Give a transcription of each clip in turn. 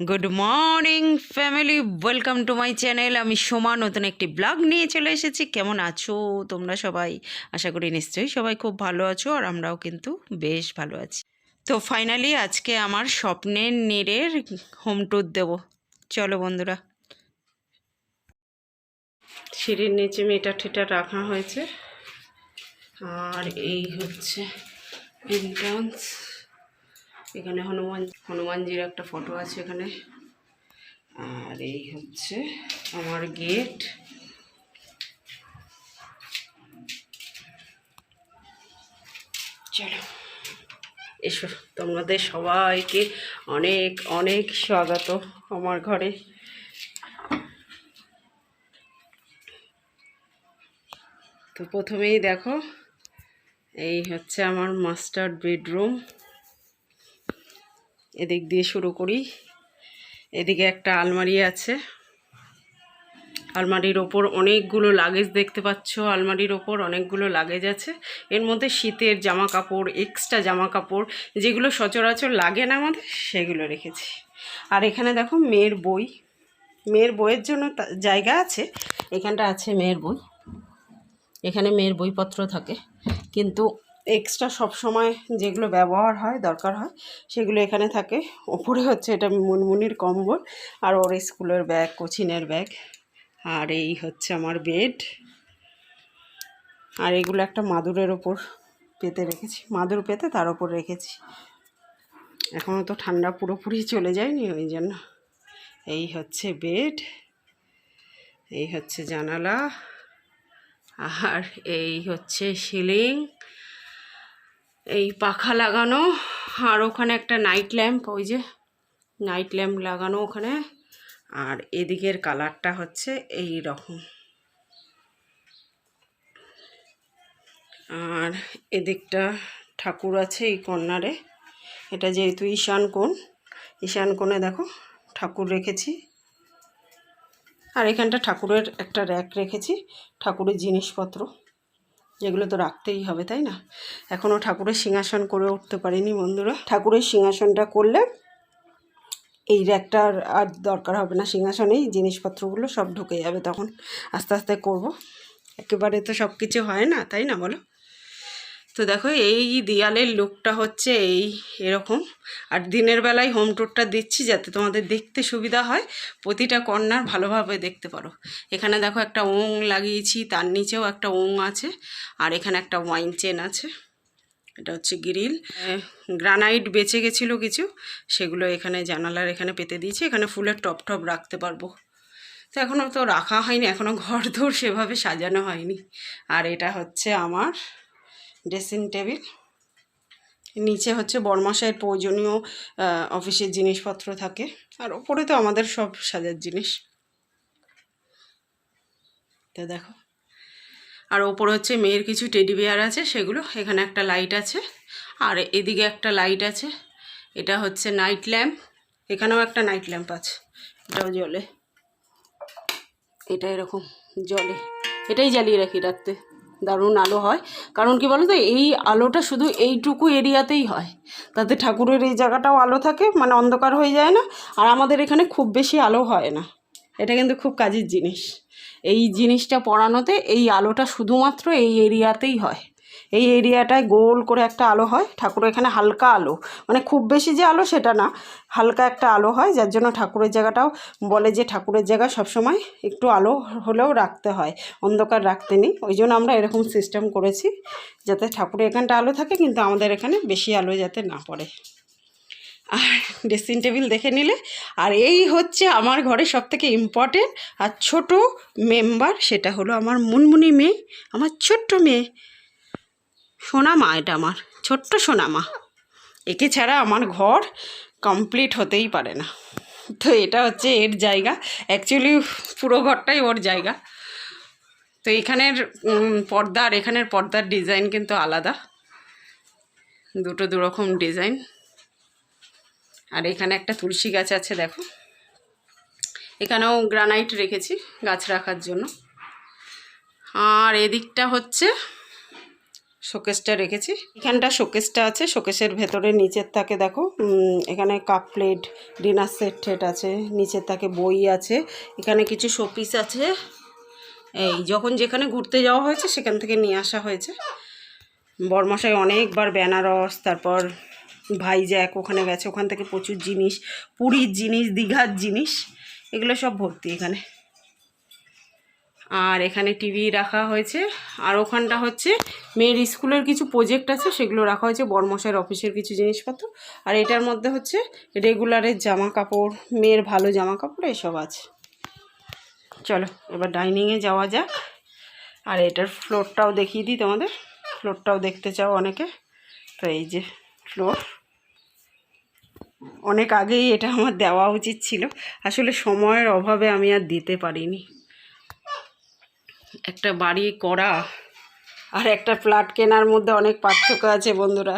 Good morning family welcome to my channel Soma Soma, নতুন একটি blog নিয়ে চলে এসেছি। কেমন আছো তোমরা সবাই? আশা করি নিশ্চয়ই সবাই খুব ভালো আছো আর আমরাও কিন্তু বেশ ভালো আছি। তো ফাইনালি আজকে আমার স্বপ্নের নীরের হোম ট্যুর দেবো। চলো বন্ধুরা। সিঁড়ির নিচে মিটার ঠিটার রাখা হয়েছে। আর এই হচ্ছে এন্ট্রান্স এখানে হনুমান, হনুমানজির একটা ফটো আছে এখানে। আর এই হচ্ছে আমার গেট। চলো, এসো, তোমাদের সবাইকে অনেক অনেক স্বাগত আমার ঘরে। তো প্রথমেই দেখো, এই হচ্ছে আমার মাস্টার বেডরুম এদিক দিয়ে শুরু করি। এদিকে একটা আলমারি আছে। আলমারির ওপর অনেকগুলো লাগেজ দেখতে পাচ্ছ। আলমারির ওপর অনেকগুলো লাগেজ আছে। এর মধ্যে শীতের জামা কাপড় এক্সট্রা জামা কাপড় যেগুলো সচরাচর লাগে না আমাদের, সেগুলো রেখেছি। আর এখানে দেখো মেয়ের বই। মেয়ের বইয়ের জন্য জায়গা আছে। এখানটা আছে মেয়ের বই। এখানে মেয়ের বইপত্র থাকে। কিন্তু এক্সট্রা সব সময় যেগুলো ব্যবহার হয়, দরকার হয়, সেগুলো এখানে থাকে। ওপরে হচ্ছে এটা মুনমুনির কম্বল, আর ওর স্কুলের ব্যাগ, কোচিনের ব্যাগ, আর এই হচ্ছে আমার বেড। আর এগুলো একটা মাদুরের ওপর পেতে রেখেছি, মাদুর পেতে তার ওপর রেখেছি। এখনও তো ঠান্ডা পুরোপুরি চলে যায়নি, ওই জন্য। এই হচ্ছে বেড, এই হচ্ছে জানালা, আর এই হচ্ছে সিলিং এই পাখা লাগানো আর ওখানে একটা নাইট ল্যাম্প ওই যে নাইট ল্যাম্প লাগানো ওখানে। আর এদিকের কালারটা হচ্ছে এই রকম আর এদিকটা ঠাকুর আছে এই কর্নারে। এটা যেহেতু ঈশান কোণ, ঈশান কোণে দেখো ঠাকুর রেখেছি। আর এখানটা ঠাকুরের একটা র্যাক রেখেছি, ঠাকুরের জিনিসপত্র। যেগুলো তো রাখতেই হবে, তাই না? এখনও ঠাকুরের সিংহাসন করে উঠতে পারিনি বন্ধুরা। ঠাকুরের সিংহাসনটা করলে এই র্যাকটার আর দরকার হবে না, সিংহাসনেই জিনিসপত্রগুলো সব ঢুকে যাবে তখন। আস্তে আস্তে করব। একেবারে তো সব কিছু হয় না, তাই না বলো? তো দেখো এই দেয়ালের লুকটা হচ্ছে এই এরকম। আর দিনের বেলায় হোম টুরটা দিচ্ছি যাতে তোমাদের দেখতে সুবিধা হয়। প্রতিটা কর্নার ভালোভাবে দেখতে পারো। এখানে দেখো একটা ওং লাগিয়েছি, তার নিচেও একটা ওং আছে, আর এখানে একটা ওয়াইন চেন আছে। এটা হচ্ছে গ্রিল গ্রানাইট বেঁচে গেছিল কিছু, সেগুলো এখানে জানালার এখানে পেতে দিয়েছি। এখানে ফুলের টপ টপ রাখতে পারব। তো এখনও তো রাখা হয়নি এখনও ঘর দৌড় সেভাবে সাজানো হয়নি। আর এটা হচ্ছে আমার ড্রেসিং টেবিল। নিচে হচ্ছে বরমাসায়ের প্রয়োজনীয় অফিসের জিনিসপত্র থাকে। আর ওপরে তো আমাদের সব সাজার জিনিস। তো দেখো। আর ওপরে হচ্ছে মেয়ের কিছু টেডি বিয়ার আছে, সেগুলো। এখানে একটা লাইট আছে। আর এদিকে একটা লাইট আছে। এটা হচ্ছে নাইট ল্যাম্প। এখানেও একটা নাইট ল্যাম্প আছে। এটাও জলে এটা এরকম জলে এটাই জ্বালিয়ে রাখি রাখতে দারুণ আলো হয়। কারণ কি বলো তো এই আলোটা শুধু এইটুকু এরিয়াতেই হয়। তাতে ঠাকুরের এই জায়গাটাও আলো থাকে মানে অন্ধকার হয়ে যায় না, আর আমাদের এখানে খুব বেশি আলো হয় না। এটা কিন্তু খুব কাজের জিনিস। এই জিনিসটা পড়ানোতে এই আলোটা শুধুমাত্র এই এরিয়াতেই হয়। এই এরিয়াটায় গোল করে একটা আলো হয়, ঠাকুরের এখানে হালকা আলো। মানে খুব বেশি যে আলো সেটা না, হালকা একটা আলো হয়, যার জন্য ঠাকুরের জায়গাটাও বলে যে ঠাকুরের জায়গা সবসময় একটু আলো হলেও রাখতে হয়, অন্ধকার রাখতে নেই। ওই জন্য আমরা এরকম সিস্টেম করেছি যাতে ঠাকুরের এখানটা আলো থাকে, কিন্তু আমাদের এখানে বেশি আলো যাতে না পড়ে। আর ড্রেসিং টেবিল দেখে নিলে, আর এই হচ্ছে আমার ঘরে সব থেকে ইম্পর্টেন্ট আর ছোট মেম্বার সেটা হলো আমার মুনমুনি মেয়ে, আমার ছোট্ট মেয়ে। সোনা মা এটা আমার, ছোট্ট সোনা মা একে ছাড়া আমার ঘর কমপ্লিট হতেই পারে না। তো এটা হচ্ছে এর জায়গা। অ্যাকচুয়ালি পুরো ঘরটাই ওর জায়গা। তো এখানের পর্দা আর এখানের পর্দার ডিজাইন কিন্তু আলাদা। দুটো দুরকম ডিজাইন আর এখানে একটা তুলসী গাছ আছে, দেখো। এখানেও গ্রানাইট রেখেছি গাছ রাখার জন্য। আর এদিকটা হচ্ছে শোকেসটা রেখেছি। এখানটা শোকেসটা আছে, শোকেসের ভেতরে, নিচের থাকে দেখো এখানে কাপ প্লেট, ডিনার সেট ঠেট আছে, নিচের থাকে বই আছে, এখানে কিছু শোপিস আছে। এই যখন যেখানে ঘুরতে যাওয়া হয়েছে, সেখান থেকে নিয়ে আসা হয়েছে। বরমশাই অনেকবার বেনারস, তারপর ভাইজ্যাক ওখানে গেছে, ওখান থেকে প্রচুর জিনিস, পুরীর জিনিস, দীঘার জিনিস, এগুলো সব ভর্তি এখানে। আর এখানে টিভি রাখা হয়েছে। আর ওখানটা হচ্ছে মেয়ের স্কুলের কিছু প্রজেক্ট আছে, সেগুলো রাখা হয়েছে। বর্মশাইয়ের অফিসের কিছু জিনিসপত্র। আর এটার মধ্যে হচ্ছে রেগুলারের জামা কাপড় মেয়ের ভালো জামা কাপড় এসব আছে। চলো, এবার ডাইনিংয়ে যাওয়া যাক। আর এটার ফ্লোরটাও দেখিয়ে দিই তোমাদের। ফ্লোরটাও দেখতে চাও অনেকে? তো এই যে ফ্লোর অনেক আগেই এটা আমার দেওয়া উচিত ছিল। আসলে সময়ের অভাবে আমি আর দিতে পারিনি। একটা বাড়ি করা আর একটা ফ্ল্যাট কেনার মধ্যে অনেক পার্থক্য আছে বন্ধুরা।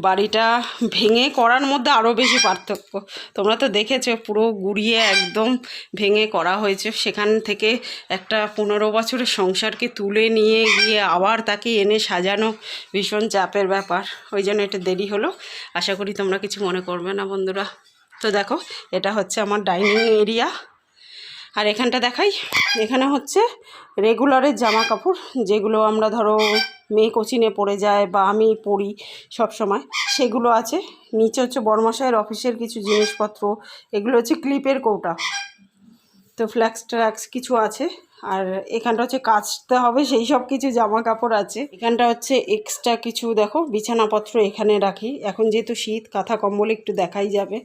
বাড়িটা ভেঙে করার মধ্যে আরও বেশি পার্থক্য। তোমরা তো দেখেছ, পুরো গুড়িয়ে একদম ভেঙে করা হয়েছে। সেখান থেকে একটা পনেরো বছরের সংসারকে তুলে নিয়ে গিয়ে আবার তাকে এনে সাজানো ভীষণ চাপের ব্যাপার। ওই জন্য এটা দেরি হলো। আশা করি তোমরা কিছু মনে করবে না বন্ধুরা। তো দেখো, এটা হচ্ছে আমার ডাইনিং এরিয়া। আর এখানটা দেখাই। এখানে হচ্ছে রেগুলারের জামা কাপড় যেগুলো আমরা ধরো মেয়ে কোচিনে পড়ে যায় বা আমি পড়ি সব সময় সেগুলো আছে। নিচে হচ্ছে বর্মশাইয়ের অফিসের কিছু জিনিসপত্র, এগুলো হচ্ছে ক্লিপের কৌটা। তো ফ্ল্যাক্স ট্র্যাক্স কিছু আছে। আর এখানটা হচ্ছে কাচতে হবে, সেই সব কিছু জামা কাপড় আছে। এখানটা হচ্ছে এক্সট্রা কিছু, দেখো, বিছানাপত্র এখানে রাখি। এখন যেহেতু শীত, কাঁথা কম্বল একটু দেখাই যাবে।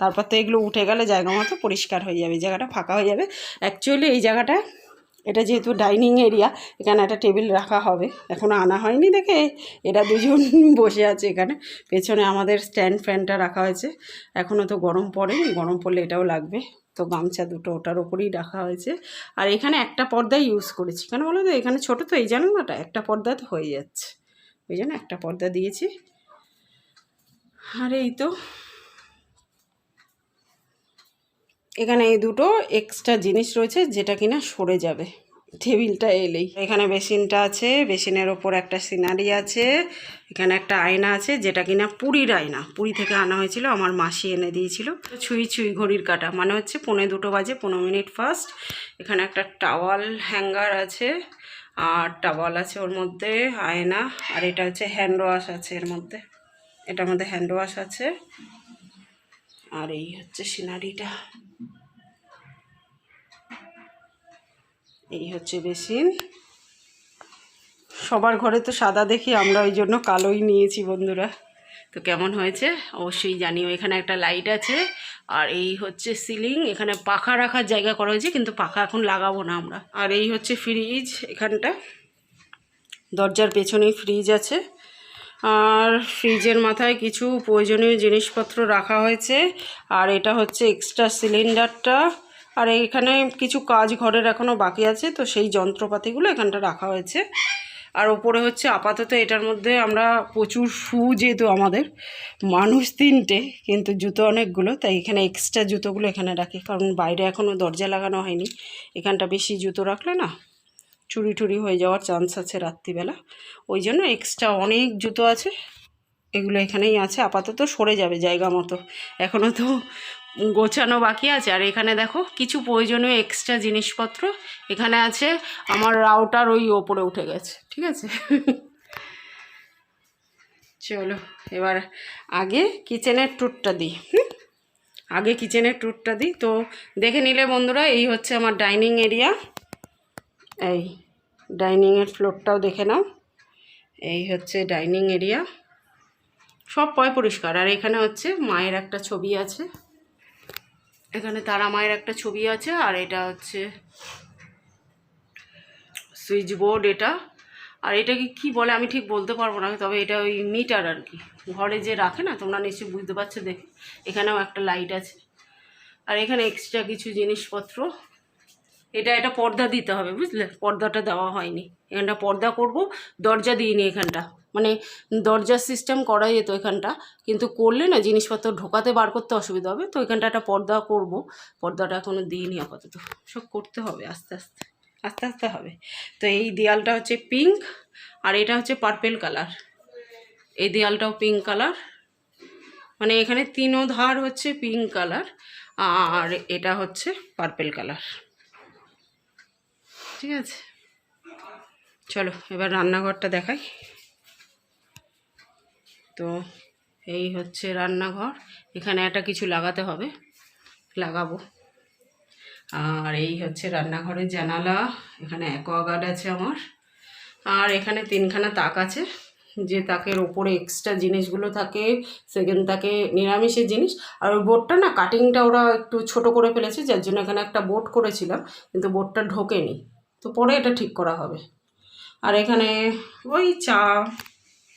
তারপর তো এগুলো উঠে গেলে জায়গা মতো পরিষ্কার হয়ে যাবে, জায়গাটা ফাঁকা হয়ে যাবে। অ্যাকচুয়ালি এই জায়গাটা, এটা যেহেতু ডাইনিং এরিয়া এখানে একটা টেবিল রাখা হবে। এখনও আনা হয়নি দেখে এরা দুজন বসে আছে এখানে। পেছনে আমাদের স্ট্যান্ড ফ্যানটা রাখা হয়েছে। এখনও তো গরম পড়েনি, গরম পড়লে এটাও লাগবে। তো গামছা দুটো ওটার ওপরেই রাখা হয়েছে। আর এখানে একটা পর্দাই ইউজ করেছি। কেন বলো তো? এখানে ছোটো তো, এই জানো জানালাটা একটা পর্দা তো হয়ে যাচ্ছে। ওই জন্য একটা পর্দা দিয়েছি। আর এই তো এখানে এই দুটো এক্সট্রা জিনিস রয়েছে যেটা কিনা সরে যাবে। টেবিলটা এলেই। এখানে বেসিনটা আছে, বেসিনের ওপর একটা সিনারি আছে, এখানে একটা আয়না আছে যেটা কিনা পুরীর আয়না। পুরী থেকে আনা হয়েছিল, আমার মাসি এনে দিয়েছিল। ছুঁই ছুঁই ঘড়ির কাটা মানে হচ্ছে পৌনে দুটো বাজে পনেরো মিনিট ফার্স্ট এখানে একটা টাওয়াল হ্যাঙ্গার আছে, আর টাওয়াল আছে ওর মধ্যে আয়না, আর এটা হচ্ছে হ্যান্ড ওয়াশ আছে এর মধ্যে। এটার মধ্যে হ্যান্ড ওয়াশ আছে। আর এই হচ্ছে সিনারিটা। এই হচ্ছে বেসিন সবার ঘরে তো সাদা দেখি, আমরা ওই জন্য কালোই নিয়েছি বন্ধুরা। তো কেমন হয়েছে? অবশ্যই জানিও, এখানে একটা লাইট আছে। আর এই হচ্ছে সিলিং এখানে পাখা রাখার জায়গা করা হয়েছে, কিন্তু পাখা এখন লাগাবো না আমরা। আর এই হচ্ছে ফ্রিজ এখানটা। দরজার পেছনেই ফ্রিজ আছে। আর ফ্রিজের মাথায় কিছু প্রয়োজনীয় জিনিসপত্র রাখা হয়েছে। আর এটা হচ্ছে এক্সট্রা সিলিন্ডারটা আর এখানে কিছু কাজ ঘরের এখনও বাকি আছে, তো সেই যন্ত্রপাতিগুলো এখানটা রাখা হয়েছে। আর ওপরে হচ্ছে আপাতত এটার মধ্যে আমরা প্রচুর শু যেহেতু আমাদের, মানুষ তিনটে, কিন্তু জুতো অনেকগুলো, তাই এখানে এক্সট্রা জুতোগুলো এখানে রাখি। কারণ বাইরে এখনও দরজা লাগানো হয়নি। এখানটা বেশি জুতো রাখলে না চুরি টুরি হয়ে যাওয়ার চান্স আছে রাত্রিবেলা। ওই জন্য এক্সট্রা অনেক জুতো আছে, এগুলো এখানেই আছে। আপাতত সরে যাবে জায়গা মতো। এখনও তো গোছানো বাকি আছে। আর এখানে দেখো, কিছু প্রয়োজনীয় এক্সট্রা জিনিসপত্র এখানে আছে। আমার রাউটার ওই ওপরে উঠে গেছে, ঠিক আছে? চলো, এবার আগে কিচেনের ট্যুরটা দিই? আগে কিচেনের ট্যুরটা দিই। তো দেখে নিলে বন্ধুরা, এই হচ্ছে আমার ডাইনিং এরিয়া এই ডাইনিংয়ের ফ্লোরটাও দেখে নাও। এই হচ্ছে ডাইনিং এরিয়া সব পয় পরিষ্কার। আর এখানে হচ্ছে মায়ের একটা ছবি আছে। এখানে তারা মায়ের একটা ছবি আছে আর এটা হচ্ছে সুইচ বোর্ড এটা। আর এটাকে কি বলে আমি ঠিক বলতে পারব না, তবে এটা ওই মিটার আর কি। ঘরে যে রাখে না, তোমরা নিশ্চয়ই বুঝতে পারছ দেখে। এখানেও একটা লাইট আছে। আর এখানে এক্সট্রা কিছু জিনিসপত্র। এটা এটা পর্দা দিতে হবে, বুঝলে? পর্দাটা দেওয়া হয়নি। এখানটা পর্দা করব, দরজা দিইনি এখানটা। মানে দরজার সিস্টেম করা যেত এখানটা। কিন্তু করলে না জিনিসপত্র ঢোকাতে বার করতে অসুবিধা হবে। তো এখানটা একটা পর্দা করব। পর্দাটা এখনও দিইনি আপাতত। সব করতে হবে আস্তে আস্তে। আস্তে আস্তে হবে। তো এই দেয়ালটা হচ্ছে পিঙ্ক আর এটা হচ্ছে পার্পেল কালার এই দেয়ালটাও পিঙ্ক কালার মানে এখানে তিনও ধার হচ্ছে পিঙ্ক কালার আর এটা হচ্ছে পার্পেল কালার ঠিক আছে? চলো, এবার রান্নাঘরটা দেখাই। তো এই হচ্ছে রান্নাঘর। এখানে একটা কিছু লাগাতে হবে। লাগাবো। আর এই হচ্ছে রান্নাঘরের জানালা। এখানে অ্যাকোয়াগার্ড আছে আমার। আর এখানে তিনখানা তাক আছে। যে তাকের ওপরে এক্সট্রা জিনিসগুলো থাকে সেকেন্ড তাকে নিরামিষের জিনিস। আর ওই বোর্ডটা না কাটিংটা ওরা একটু ছোট করে ফেলেছে, যার জন্য এখানে একটা বোর্ড করেছিলাম, কিন্তু বোর্ডটা ঢোকেনি। তো পরে এটা ঠিক করা হবে। আর এখানে ওই চা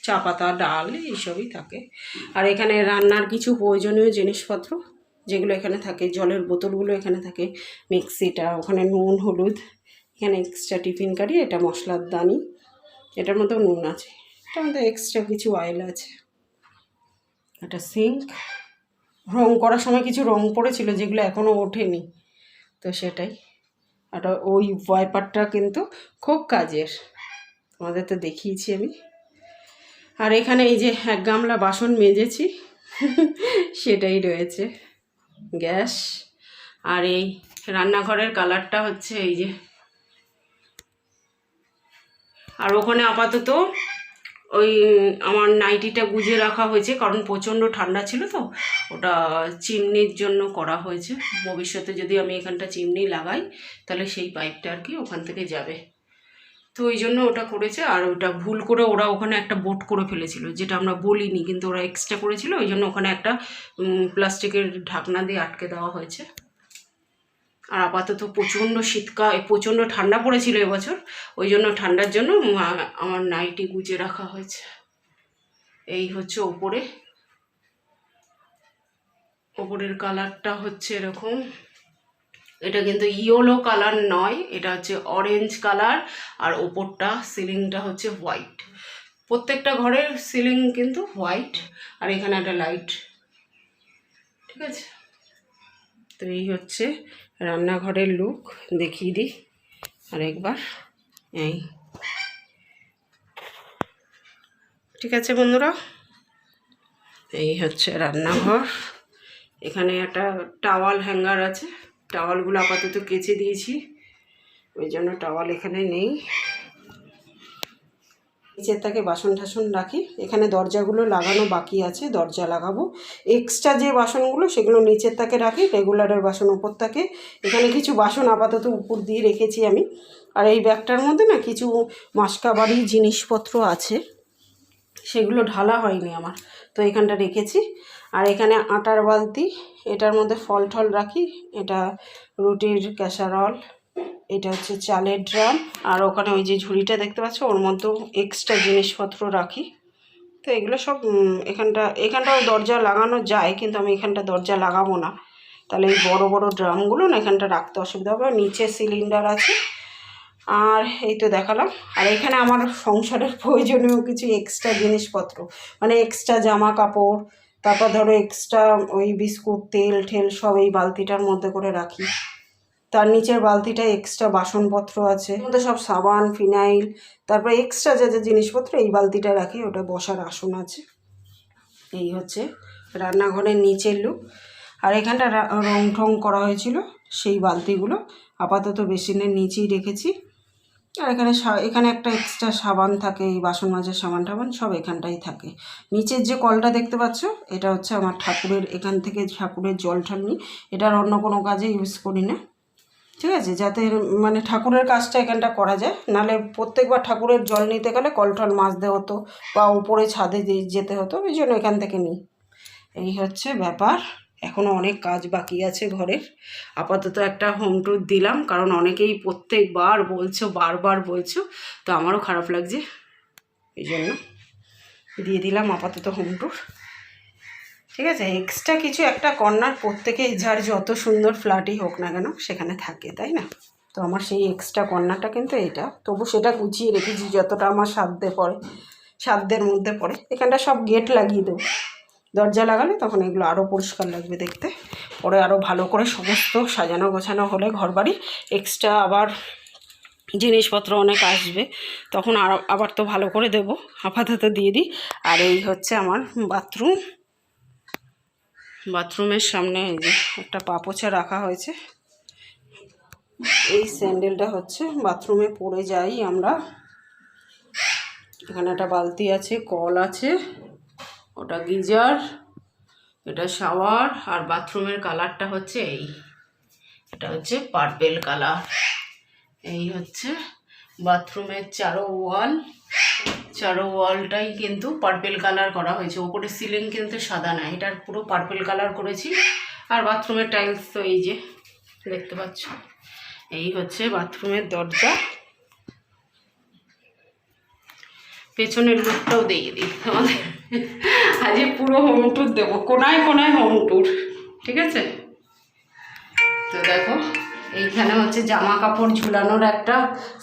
চা পাতা, ডাল এইসবই থাকে। আর এখানে রান্নার কিছু প্রয়োজনীয় জিনিসপত্র যেগুলো এখানে থাকে, জলের বোতলগুলো এখানে থাকে, মিক্সিটা, ওখানে নুন, হলুদ, এখানে এক্সট্রা টিফিন কারি, এটা মশলার দানি, এটার মতো নুন আছে। এটার মধ্যে এক্সট্রা কিছু অয়েল আছে। একটা সিঙ্ক রং করার সময় কিছু রং পড়েছিল যেগুলো এখনও ওঠেনি, তো সেটাই। আর ওই ওয়াইপারটা কিন্তু খুব কাজের। তোমাদের তো দেখিয়েছি আমি। আর এখানে এই যে এক গামলা বাসন মেজেছি, সেটাই রয়েছে, গ্যাস। আর এই রান্নাঘরের কালারটা হচ্ছে এই যে। আর ওখানে আপাতত ওই, আমার নাইটিটা গুজে রাখা হয়েছে, কারণ প্রচণ্ড ঠান্ডা ছিল তো, ওটা চিমনির জন্য করা হয়েছে। ভবিষ্যতে যদি আমি এখানটা চিমনি লাগাই, তাহলে সেই পাইপটা আর কি ওখান থেকে যাবে। তো ওই জন্য ওটা করেছে, আর ওটা ভুল করে ওরা ওখানে একটা বোট করে ফেলেছিল, যেটা আমরা বলিনি, কিন্তু ওরা এক্সট্রা করেছিল, ওই জন্য ওখানে একটা প্লাস্টিকের ঢাকনা দিয়ে আটকে দেওয়া হয়েছে। আর আপাতত প্রচণ্ড শীতকাল প্রচণ্ড ঠান্ডা পড়েছিল এবছর, ওই জন্য ঠান্ডার জন্য আমার নাইটি গুজে রাখা হয়েছে। এই হচ্ছে ওপরে। ওপরের কালারটা হচ্ছে এরকম। এটা কিন্তু ইয়েলো কালার নয়, এটা হচ্ছে অরেঞ্জ কালার, আর ওপরটা সিলিংটা হচ্ছে হোয়াইট প্রত্যেকটা ঘরের সিলিং কিন্তু হোয়াইট আর এখানে একটা লাইট ঠিক আছে? তো এই হচ্ছে রান্নাঘরের লুক দেখিয়ে দিই আরেকবার। এই। ঠিক আছে বন্ধুরা? এই হচ্ছে রান্নাঘর। এখানে একটা টাওয়াল হ্যাঙ্গার আছে। টাওয়ালগুলো আপাতত কেচে দিয়েছি। ওই জন্য টাওয়াল এখানে নেই। নিচের তাকে বাসন টাসন রাখি। এখানে দরজাগুলো লাগানো বাকি আছে, দরজা লাগাবো। এক্সট্রা যে বাসনগুলো, সেগুলো নিচের তাকে রাখি রেগুলারের বাসন উপর থাকে এখানে কিছু বাসন আপাতত উপর দিয়ে রেখেছি আমি। আর এই ব্যাগটার মধ্যে না কিছু মাসকাবারি জিনিসপত্র আছে। সেগুলো ঢালা হয়নি আমার। তো এখানটা রেখেছি। আর এখানে আটার বালতি, এটার মধ্যে ফল টল রাখি, এটা রুটির ক্যাসারল, এটা হচ্ছে চালের ড্রাম, আর ওখানে ওই যে ঝুড়িটা দেখতে পাচ্ছ, ওর মধ্যেও এক্সট্রা জিনিসপত্র রাখি। তো এগুলো সব এখানটা, এখানটাও দরজা লাগানো যায়, কিন্তু আমি এখানটা দরজা লাগাবো না। তাহলে এই বড় বড় ড্রামগুলো না এখানটা রাখতে অসুবিধা হবে নিচে সিলিন্ডার আছে। আর এই তো দেখালাম, আর এখানে আমার সংসারের প্রয়োজনীয় কিছু এক্সট্রা জিনিসপত্র মানে এক্সট্রা জামা কাপড় তারপর ধরো এক্সট্রা ওই বিস্কুট, তেল, ঠেল সব এই বালতিটার মধ্যে করে রাখি। তার নিচের বালতিটা এক্সট্রা বাসনপত্র আছে মধ্যে সব সাবান, ফিনাইল, তারপর এক্সট্রা যা যা জিনিসপত্র এই বালতিটা রাখি, ওটা বসার আসন আছে। এই হচ্ছে রান্নাঘরের নিচের লুক আর এখানটা রং ঠং করা হয়েছিল, সেই বালতিগুলো। আপাতত বেসিনের নিচেই রেখেছি। আর এখানে এখানে একটা এক্সট্রা সাবান থাকে, এই বাসন মাজার সাবান টাবান সব এখানটাই থাকে। নিচের যে কলটা দেখতে পাচ্ছ, এটা হচ্ছে আমার ঠাকুরের, এখান থেকে ঠাকুরের জল ঠল নিই এটার অন্য কোনো কাজে ইউজ করি না। ঠিক আছে? যাতে মানে ঠাকুরের কাজটা এখানটা করা যায়। নাহলে প্রত্যেকবার ঠাকুরের জল নিতে গেলে কল টল মাজতে হতো বা উপরে ছাদে যেতে হতো, ওই জন্য এখান থেকে নিই। এই হচ্ছে ব্যাপার। এখনও অনেক কাজ বাকি আছে ঘরের। আপাতত একটা হোম ট্যুর দিলাম, কারণ অনেকেই প্রত্যেকবার বলছো, বারবার বলছো, তো আমারও খারাপ লাগছে। এই জন্য দিয়ে দিলাম আপাতত হোম ট্যুর ঠিক আছে এক্সট্রা কিছু একটা কর্নার প্রত্যেকেই যার যত সুন্দর ফ্ল্যাটই হোক না কেন, সেখানে থাকে, তাই না? তো আমার সেই এক্সট্রা কর্নারটা কিন্তু এটা। তবু সেটা গুছিয়ে রেখেছি, যতটা আমার সাধ্যে পড়ে, সাধ্যের মধ্যে পড়ে। এখানটা সব গেট লাগিয়ে দেবো। দরজা লাগালে তখন এগুলো আরও পরিষ্কার লাগবে দেখতে। পরে আরও ভালো করে সমস্ত সাজানো গোছানো হলে ঘরবাড়ি এক্সট্রা আবার জিনিসপত্র অনেক আসবে। তখন আবার তো ভালো করে দেব। আপাতত দিয়ে দিই। আর এই হচ্ছে আমার বাথরুম। বাথরুমের সামনে এই যে একটা পাপোচা রাখা হয়েছে। এই স্যান্ডেলটা হচ্ছে বাথরুমে পড়ে যাই আমরা। এখানে একটা বালতি আছে, কল আছে। ওটা গিজার, এটা শাওয়ার, আর বাথরুমের কালারটা হচ্ছে এই। এটা হচ্ছে পার্পেল কালার। এই হচ্ছে বাথরুমের চারো ওয়াল। চারো ওয়ালটাই কিন্তু পার্পেল কালার করা হয়েছে। ওপরে সিলিং কিন্তু সাদা না এটার পুরো পার্পেল কালার করেছি। আর বাথরুমের টাইলস তো এই যে, দেখতে পাচ্ছ? এই হচ্ছে বাথরুমের দরজা। পেছনের লুকটাও দিয়ে দিই। আমাদের আজকে পুরো হোম ট্যুর দেবো, কোনায় কোনায় হোম ট্যুর ঠিক আছে? তো দেখো, এইখানে হচ্ছে জামা কাপড় ঝুলানোর একটা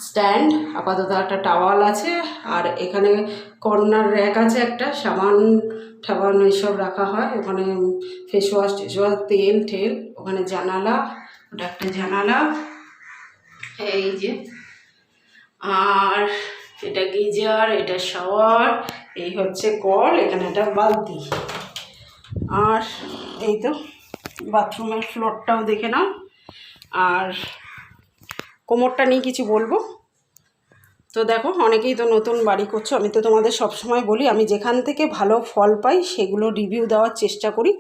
স্ট্যান্ড আপাতত একটা টাওয়াল আছে, আর এখানে কর্নার র্যাক আছে একটা, সাবান ঠাবান এইসব রাখা হয়, ওখানে ফেস ওয়াশ টেস ওয়াশ তেল, ঠেল, ওখানে জানালা, ওটা একটা জানালা, এই যে, আর এটা গিজার, এটা শাওয়ার, এই হচ্ছে কল, এখানে একটা বালতি। আর এই তো বাথরুমের ফ্লোরটাও দেখে নাও। আর কোমরটা নিয়ে কিছু বলব? তো দেখো, অনেকেই তো নতুন বাড়ি করছ। আমি তো তোমাদের সব সময় বলি, আমি যেখান থেকে ভালো ফল পাই, সেগুলো রিভিউ দেওয়ার চেষ্টা করি।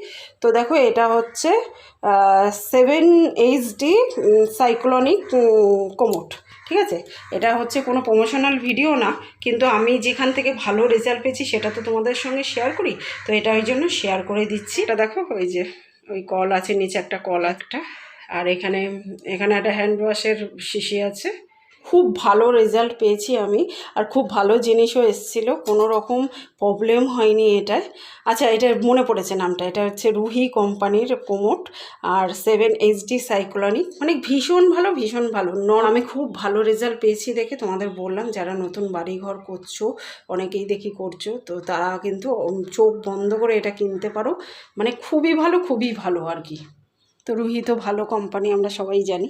তো দেখো, এটা হচ্ছে সেভেন এইচডি সাইক্লোনিক কোমোট ঠিক আছে? এটা হচ্ছে কোনো প্রমোশনাল ভিডিও না, কিন্তু আমি যেখান থেকে ভালো রেজাল্ট পেয়েছি, সেটা তো তোমাদের সঙ্গে শেয়ার করি। তো এটা ওই জন্য শেয়ার করে দিচ্ছি। এটা দেখো, ওই যে, ওই কল আছে, নিচে একটা কল একটা, আর এখানে এখানে একটা হ্যান্ড ওয়াশের শিশি আছে। খুব ভালো রেজাল্ট পেয়েছি আমি আর খুব ভালো জিনিসও এসেছিল, কোনো রকম প্রবলেম হয়নি এটায়। আচ্ছা এটা মনে পড়েছে নামটা, এটা হচ্ছে রুহি কোম্পানির কোমোট আর সেভেন এইচডি সাইক্লোনিক মানে ভীষণ ভালো ভীষণ ভালো। ন আমি খুব ভালো রেজাল্ট পেয়েছি দেখে, তোমাদের বললাম, যারা নতুন বাড়ি ঘর করছ, অনেকেই দেখি করছ, তো তারা কিন্তু চোখ বন্ধ করে এটা কিনতে পারো। মানে খুবই ভালো খুবই ভালো আর কি। তো রুহি তো ভালো কোম্পানি আমরা সবাই জানি।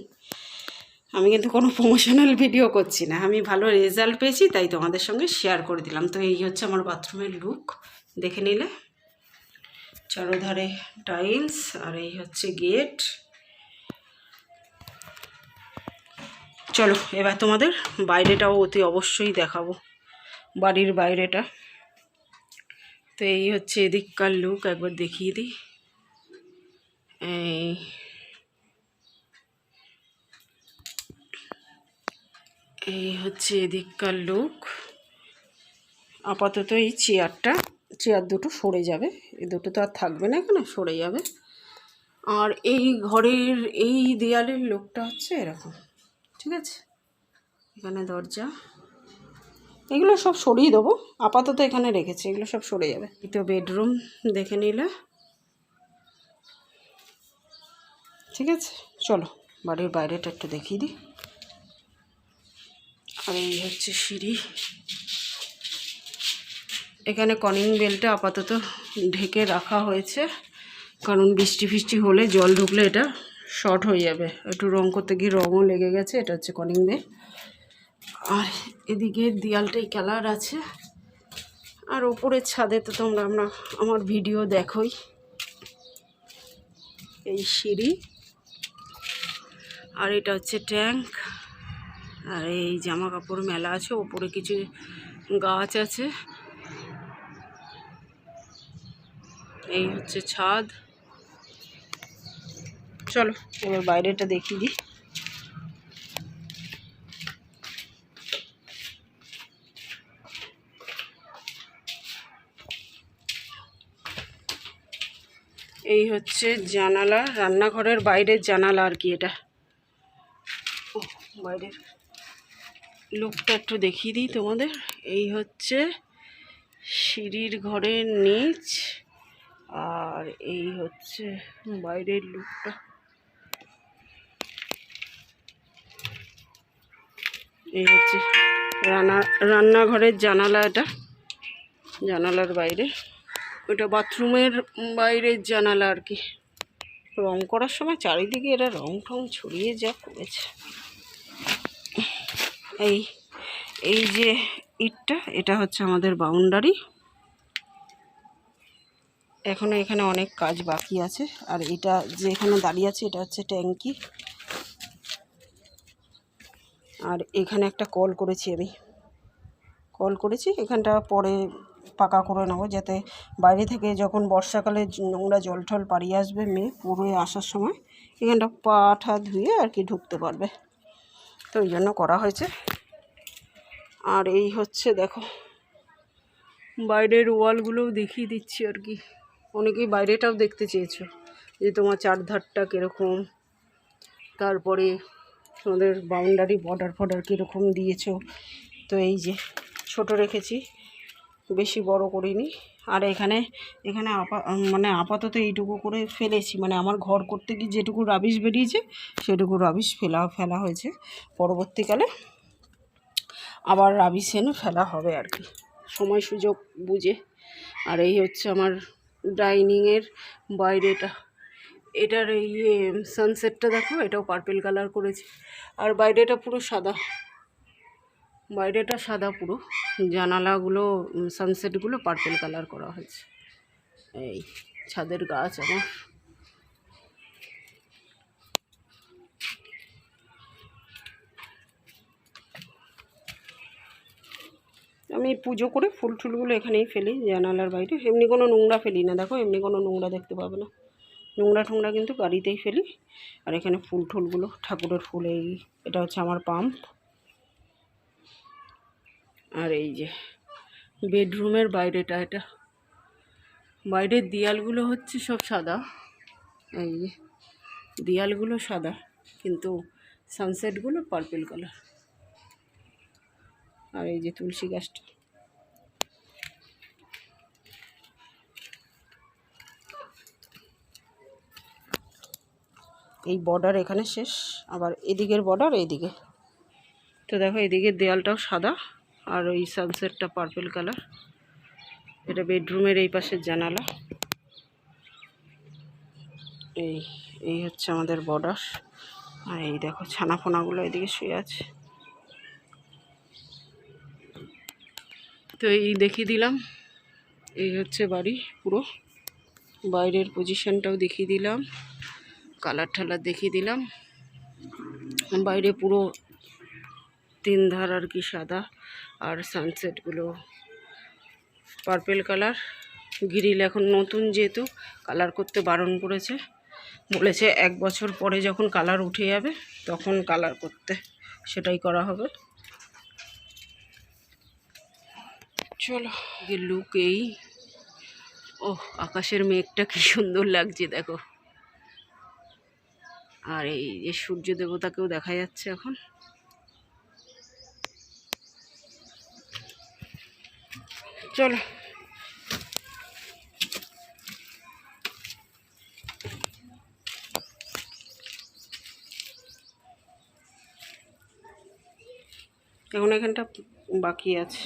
আমি কিন্তু কোনো প্রমোশনাল ভিডিও করছি না। আমি ভালো রেজাল্ট পেয়েছি, তাই তোমাদের সঙ্গে শেয়ার করে দিলাম। তো এই হচ্ছে আমার বাথরুমের লুক দেখে নিলে? চারোধারে টাইলস আর এই হচ্ছে গেট চলো, এবার তোমাদের বাইরেটাও অতি অবশ্যই দেখাবো, বাড়ির বাইরেটা। তো এই হচ্ছে এদিককার লুক একবার দেখিয়ে দিই। এই এই হচ্ছে এদিককার লুক। আপাতত এই চেয়ারটা, চেয়ার দুটো সরে যাবে। এই দুটো তো আর থাকবে না এখানে, সরে যাবে। আর এই ঘরের এই দেয়ালের লোকটা হচ্ছে এরকম, ঠিক আছে? এখানে দরজা। এগুলো সব সরিয়ে দেবো। আপাতত এখানে রেখেছি, এগুলো সব সরে যাবে। তো বেডরুম দেখে নিলে। ঠিক আছে? চলো, বাড়ির বাইরেটা একটু দেখিয়ে দিই। আর এই হচ্ছে সিঁড়ি। এখানে কনিং বেলটা আপাতত ঢেকে রাখা হয়েছে, কারণ বৃষ্টি ফিষ্টি হলে জল ঢুকলে এটা শর্ট হয়ে যাবে। একটু রং করতে গিয়ে রঙও লেগে গেছে, এটা হচ্ছে কনিং বেল। আর এদিকে দেয়ালটাই কালার আছে, আর ওপরের ছাদে তো তোমরা, আমরা আমার ভিডিও দেখোই। এই সিঁড়ি, আর এটা হচ্ছে ট্যাঙ্ক। আর এই জামা কাপড় মেলা আছে, ওপরে কিছু গাছ আছে। এই হচ্ছে ছাদ। চলো, এবার বাইরেটা দেখিয়ে দিই। এই হচ্ছে জানালা, রান্নাঘরের বাইরের জানালা আর কি এটা। বাইরের। লুকটা একটু দেখিয়ে দিই তোমাদের। এই হচ্ছে সিঁড়ির ঘরের নিচ, আর এই হচ্ছে বাইরের লুকটা। এই হচ্ছে রান্না, রান্নাঘরের জানালা এটা, জানালার বাইরে। ওটা বাথরুমের বাইরের জানালা আর কি। রং করার সময় চারিদিকে এরা রং টং ছড়িয়ে যা করেছে। এই এই যে ইটটা, এটা হচ্ছে আমাদের বাউন্ডারি। এখনও এখানে অনেক কাজ বাকি আছে। আর এটা যে এখানে দাঁড়িয়ে আছে, এটা হচ্ছে ট্যাঙ্কি। আর এখানে একটা কল করেছি আমি। কল করেছি, এখানটা পরে পাকা করে নেব, যাতে বাইরে থেকে যখন বর্ষাকালে নোংরা জল টল পাড়িয়ে আসবে মেয়ে পুরোয় আসার সময়, এখানটা পা ঠা ধুয়ে আর কি ঢুকতে পারবে। তো ওই জন্য করা হয়েছে। আর এই হচ্ছে, দেখো, বাইরের ওয়ালগুলোও দেখিয়ে দিচ্ছি আর কি। অনেকেই বাইরেটাও দেখতে চেয়েছো যে তোমার চারধারটা কীরকম, তারপরে তোমাদের বাউন্ডারি বর্ডার ফর্ডার কীরকম দিয়েছ। তো এই যে, ছোট রেখেছি, বেশি বড় করিনি। আর এখানে এখানে আপা মানে আপাতত এইটুকু করে ফেলেছি। মানে আমার ঘর করতে গিয়ে যেটুকু রাবিশ বেরিয়েছে, সেটুকু রাবিশ ফেলা ফেলা হয়েছে। পরবর্তীকালে আবার রাবি এনে ফেলা হবে আর কি। সময় সুযোগ বুঝে। আর এই হচ্ছে আমার ডাইনিংয়ের বাইরেটা। এটার এই সানসেটটা দেখো, এটাও পার্পেল কালার করেছি। আর বাইরেটা পুরো সাদা। বাইরেটা সাদা পুরো। জানালাগুলো সানসেটগুলো পার্পেল কালার করা হয়েছে। এই ছাদের গাছ আমার। আমি পুজো করে ফুল টুলগুলো এখানেই ফেলি, জানালার বাইরে। এমনি কোনো নোংরা ফেলি না, দেখো এমনি কোনো নোংরা দেখতে পাবে না। নোংরা টোংরা কিন্তু গাড়িতেই ফেলি। আর এখানে ফুল টুলগুলো, ঠাকুরের ফুল এই, এটা হচ্ছে আমার পাম্প। আর এই যে, বেডরুমের বাইরেটা এটা। বাইরের দেয়ালগুলো হচ্ছে সব সাদা। এই যে, দেয়ালগুলো সাদা, কিন্তু সানসেটগুলো পার্পেল কালার আর এই যে তুলসী গাছটা। এই বর্ডার এখানে শেষ, আবার এদিকের বর্ডার এইদিকে। তো দেখো এদিকের দেয়ালটাও সাদা, আর ওই সানসেটটা পার্পেল কালার এটা বেডরুমের এই পাশের জানালা। এই এই হচ্ছে আমাদের বর্ডার আর এই দেখো ছানা ফোনাগুলো এদিকে শুয়ে আছে। তো এই দেখিয়ে দিলাম। এই হচ্ছে বাড়ি পুরো। বাইরের পজিশনটাও দেখিয়ে দিলাম। কালার ঠালার দেখিয়ে দিলাম। বাইরে পুরো তিন ধার আর কি সাদা আর সানসেটগুলো পার্পেল কালার গ্রিল এখন নতুন যেহেতু কালার করতে বারণ করেছে। বলেছে এক বছর পরে যখন কালার উঠে যাবে, তখন কালার করতে। সেটাই করা হবে। চলো। যে লুক এই। ও আকাশের মেঘটা কি সুন্দর লাগছে দেখো। আর এই যে সূর্য দেবতাকেও দেখা যাচ্ছে এখন। চলো। এখন এখানটা বাকি আছে।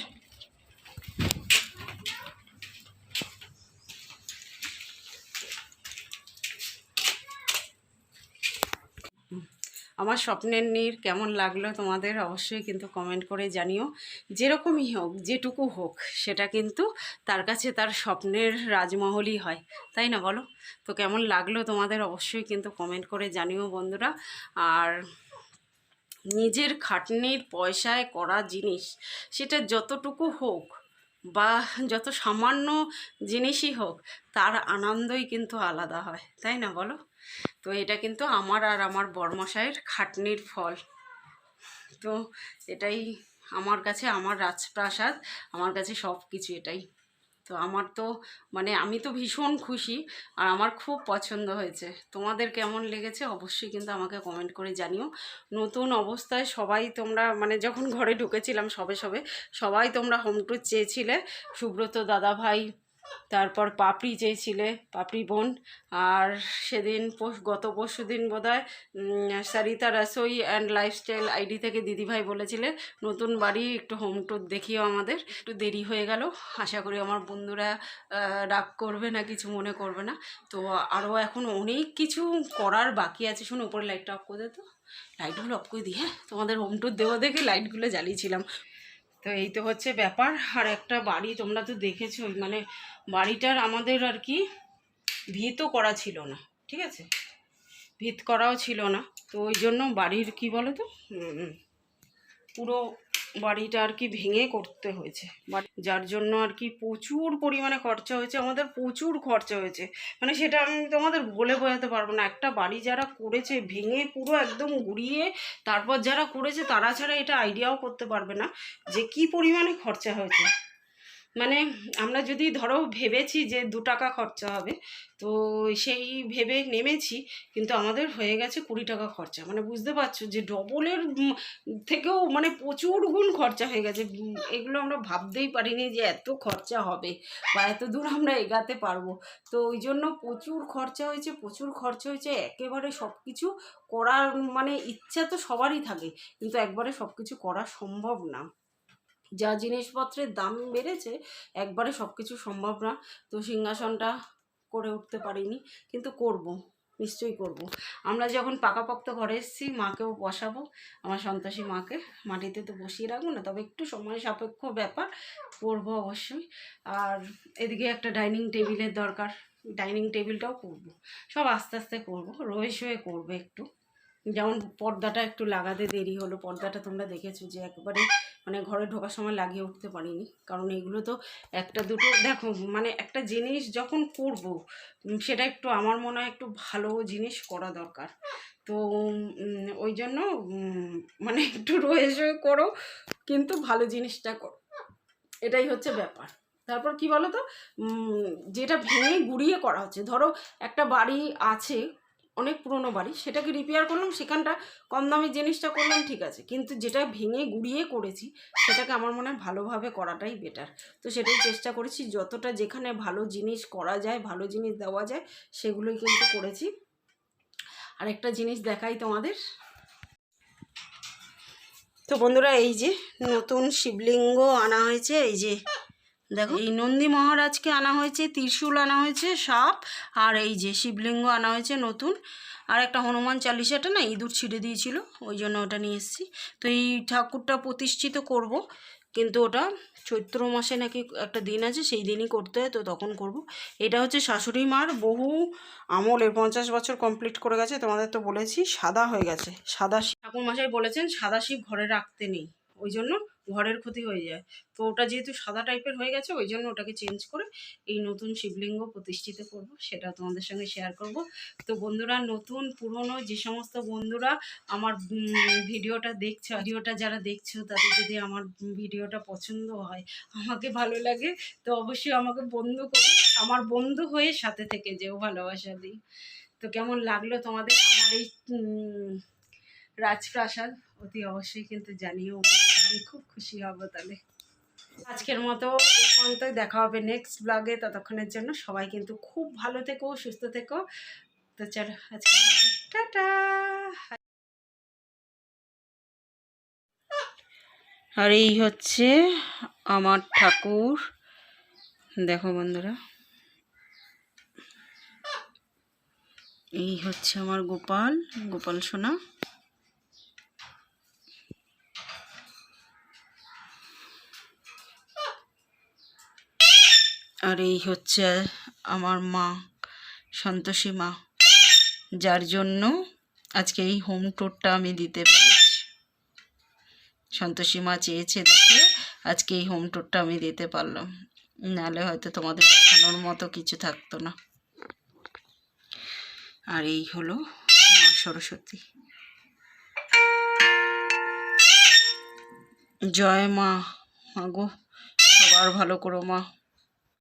আমার স্বপ্নের নীর কেমন লাগল তোমাদের অবশ্যই কিন্তু কমেন্ট করে জানিও। যেরকমই হোক, যেটুকু হোক, সেটা কিন্তু তার কাছে তার স্বপ্নের রাজমহলই হয়, তাই না বলো? তো কেমন লাগল তোমাদের অবশ্যই কিন্তু কমেন্ট করে জানিও বন্ধুরা। আর নিজের খাটনির পয়সায় করা জিনিস, সেটা যতটুকু হোক বা যত সামান্য জিনিসই হোক, তার আনন্দই কিন্তু আলাদা হয়, তাই না বলো? তো এটা কিন্তু আমার আর আমার বর্মশাইয়ের খাটনির ফল। তো এটাই আমার কাছে আমার রাজপ্রাসাদ, আমার কাছে সব কিছু এটাই। তো আমার তো মানে আমি তো ভীষণ খুশি আর আমার খুব পছন্দ হয়েছে। তোমাদের কেমন লেগেছে অবশ্যই কিন্তু আমাকে কমেন্ট করে জানিও। নতুন অবস্থায় সবাই তোমরা মানে যখন ঘরে ঢুকেছিলাম সবে সবে, সবাই তোমরা হোম ট্যুর চেয়েছিলে। সুব্রত দাদা ভাই তারপর পাপড়ি চেয়েছিলে, পাপড়ি বোন। আর সেদিন গত পরশু দিন বোধ হয় Sarita Rasoi and lifestyle ID থেকে দিদিভাই বলেছিলে, নতুন বাড়ি, একটু হোম টুর দেখিও আমাদের। একটু দেরি হয়ে গেল। আশা করি আমার বন্ধুরা রাগ করবে না, কিছু মনে করবে না। তো আরও এখন অনেক কিছু করার বাকি আছে। শুনো, উপরে লাইটটা অফ করে দে তো। লাইটগুলো অফ করে দিয়ে তোমাদের হোম টুর দেওয়া দেখে লাইটগুলো জ্বালিয়েছিলাম। তো এই তো হচ্ছে ব্যাপার। আর একটা বাড়ি তোমরা তো দেখেছোই মানে বাড়িটার আমাদের আর কি ভিতও করা ছিল না, ঠিক আছে? ভিত করাও ছিল না, তো ওই জন্য বাড়ির কি বলো তো পুরো বাড়িটা আর কি ভেঙে করতে হয়েছে। যার জন্য আর কি প্রচুর পরিমাণে খরচা হয়েছে, আমাদের প্রচুর খরচা হয়েছে। মানে সেটা আমি তোমাদের বলে বোঝাতে পারব না। একটা বাড়ি যারা করেছে, ভেঙে পুরো একদম ঘুরিয়ে তারপর যারা করেছে, তারা ছাড়া এটা আইডিয়াও করতে পারবে না যে কি পরিমাণে খরচা হয়েছে। মানে আমরা যদি ধরো ভেবেছি যে দু টাকা খরচা হবে, তো সেই ভেবে নেমেছি, কিন্তু আমাদের হয়ে গেছে কুড়ি টাকা খরচা। মানে বুঝতে পারছ যে ডবলের থেকেও মানে প্রচুর গুণ খরচা হয়ে গেছে। এগুলো আমরা ভাবতেই পারিনি যে এত খরচা হবে বা এত দূর আমরা এগাতে পারব। তো ওই জন্য প্রচুর খরচা হয়েছে, প্রচুর খরচা হয়েছে, একেবারে সব কিছু করার মানে ইচ্ছা তো সবারই থাকে, কিন্তু একবারে সব কিছু করা সম্ভব না। যা জিনিসপত্রের দাম বেড়েছে, একবারে সব কিছু সম্ভব না। তো সিংহাসনটা করে উঠতে পারিনি, কিন্তু করব, নিশ্চয়ই করব। আমরা যখন পাকাপোক্ত ঘরে এসেছি, মাকেও বসাবো। আমার সন্তোষী মাকে মাটিতে তো বসিয়ে রাখব না, তবে একটু সময় সাপেক্ষ ব্যাপার, করব অবশ্যই। আর এদিকে একটা ডাইনিং টেবিলের দরকার, ডাইনিং টেবিলটাও করব। সব আস্তে আস্তে করব রয়ে শয়ে করবে একটু। যেমন পর্দাটা একটু লাগাতে দেরি হলো, পর্দাটা তোমরা দেখেছ যে একবারে মানে ঘরে ঢোকার সময় লাগিয়ে উঠতে পারিনি। কারণ এগুলো তো একটা দুটো, দেখো মানে একটা জিনিস যখন করব সেটা একটু আমার মনে হয় একটু ভালো জিনিস করা দরকার। তো ওই জন্য মানে একটু রয়ে শয়ে করো, কিন্তু ভালো জিনিসটা করো। এটাই হচ্ছে ব্যাপার। তারপর কি বলো তো যেটা ভেঙে গুড়িয়ে করা হচ্ছে। ধরো, একটা বাড়ি আছে অনেক পুরনো বাড়ি, সেটাকে রিপেয়ার করলাম, সেখানটা কম দামি জিনিসটা করলাম, ঠিক আছে। কিন্তু যেটা ভেঙে গুড়িয়ে করেছি, সেটাকে আমার মনে হয় ভালোভাবে করাটাই বেটার তো সেটাই চেষ্টা করেছি, যতটা যেখানে ভালো জিনিস করা যায়, ভালো জিনিস দেওয়া যায়, সেগুলোই কিন্তু করেছি। আর একটা জিনিস দেখাই তোমাদের। তো বন্ধুরা, এই যে নতুন শিবলিঙ্গ আনা হয়েছে, এই যে দেখো। এই নন্দী মহারাজকে আনা হয়েছে, ত্রিশূল আনা হয়েছে, সাপ, আর এই যে শিবলিঙ্গ আনা হয়েছে নতুন। আর একটা হনুমান চালিশাটা না ইঁদুর ছিঁড়ে দিয়েছিল, ওই জন্য ওটা নিয়ে এসেছি। তো এই ঠাকুরটা প্রতিষ্ঠিত করব, কিন্তু ওটা চৈত্র মাসে নাকি একটা দিন আছে, সেই দিনই করতে হয়, তো তখন করব। এটা হচ্ছে শাশুড়ি মার বহু আমলের পঞ্চাশ বছর কমপ্লিট করে গেছে, তোমাদের তো বলেছি, সাদা হয়ে গেছে, সাদা শিব- ঠাকুর মশাই বলেছেন, সাদা শিব ঘরে রাখতে নেই, ওই জন্য ঘরের ক্ষতি হয়ে যায়। তো ওটা যেহেতু সাদা টাইপের হয়ে গেছে ওই জন্য ওটাকে চেঞ্জ করে এই নতুন শিবলিঙ্গ প্রতিষ্ঠিত করব, সেটা তোমাদের সঙ্গে শেয়ার করব। তো বন্ধুরা, নতুন, পুরনো যে সমস্ত বন্ধুরা আমার ভিডিওটা দেখছ, ভিডিওটা যারা দেখছ, তাদের যদি আমার ভিডিওটা পছন্দ হয়, আমাকে ভালো লাগে, তো অবশ্যই আমাকে বন্ধু করো, আমার বন্ধু হয়ে সাথে থেকে যেও ভালোবাসা দিই। তো কেমন লাগল তোমাদের? আমার এই রাজপ্রাসাদ, অতি অবশ্যই কিন্তু জানিও। আমি খুব খুশি হব তাহলে। আজকের মতো পর্যন্তই দেখা হবে নেক্সট ব্লগে ততক্ষণের জন্য সবাই কিন্তু খুব ভালো থেকো, সুস্থ থেকো। তো চলো, আজকের মতো টাটা। আর এই হচ্ছে আমার ঠাকুর। দেখো বন্ধুরা। এই হচ্ছে আমার গোপাল গোপাল সোনা। আর এই হচ্ছে আমার মা, সন্তোষী মা, যার জন্য আজকে এই হোম ট্যুরটা আমি দিতে পেরেছি। সন্তোষী মা চেয়েছে দেখে আজকে এই হোম ট্যুরটা আমি দিতে পারলাম। নাহলে হয়তো তোমাদের দেখানোর মতো কিছু থাকতো না। আর এই হলো মা সরস্বতী। জয় মা মাগো সবার ভালো করো মা।